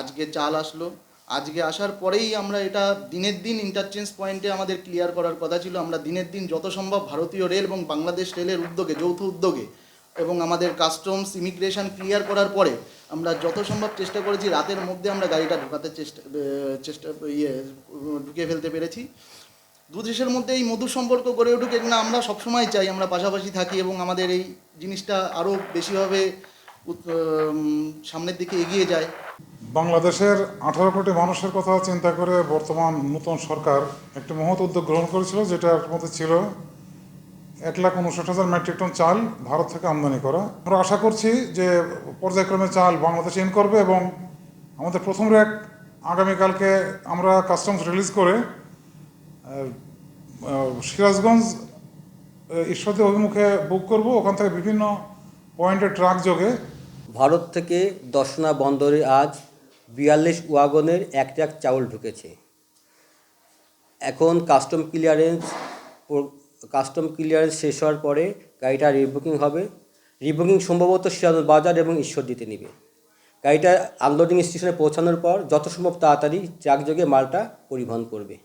আজকে চাল আসলো। আজকে আসার পরেই আমরা এটা দিনের দিন ইন্টারচেঞ্জ পয়েন্টে আমাদের ক্লিয়ার করার কথা ছিল। আমরা দিনের দিন যত সম্ভব ভারতীয় রেল এবং বাংলাদেশ রেলের উদ্যোগে, যৌথ উদ্যোগে এবং আমাদের কাস্টমস ইমিগ্রেশন ক্লিয়ার করার পরে আমরা যত সম্ভব চেষ্টা করেছি, রাতের মধ্যে আমরা গাড়িটা ঢোকাতে চেষ্টা চেষ্টা ইয়ে ঢুকিয়ে ফেলতে পেরেছি। দু দেশের মধ্যে এই মধুর সম্পর্ক গড়ে উঠুক না, আমরা সবসময় চাই, আমরা পাশাপাশি থাকি এবং আমাদের এই জিনিসটা আরও বেশিভাবে সামনের দিকে এগিয়ে যায়। বাংলাদেশের আঠারো কোটি মানুষের কথা চিন্তা করে বর্তমান নতুন সরকার একটি মহৎ উদ্যোগ গ্রহণ করেছিল যেটার মধ্যে ছিল এক লাখ উনষাট হাজার মেট্রিক টন চাল ভারত থেকে আমদানি করা। আমরা আশা করছি যে পর্যায়ক্রমে চাল বাংলাদেশে ইন করবে এবং আমাদের প্রথম র্যাক আগামীকালকে আমরা কাস্টমস রিলিজ করে সিরাজগঞ্জ আহ, ঈশ্বরদী অভিমুখে বুক করব। ওখান থেকে বিভিন্ন পয়েন্টে ট্রাক যোগে। ভারত থেকে দর্শনা বন্দরে আজ বিয়াল্লিশ ওয়াগনের এক ট্রাক চাউল ঢুকেছে। এখন কাস্টম ক্লিয়ারেন্স কাস্টম ক্লিয়ারেন্স শেষ হওয়ার পরে গাড়িটা রিবুকিং হবে। রিবুকিং সম্ভবত শিয়াল বাজার এবং ঈশ্বর দিতে নেবে। গাড়িটা আনলোডিং স্টেশনে পৌঁছানোর পর যত সম্ভব তাড়াতাড়ি ট্রাক যোগে মালটা পরিবহন করবে।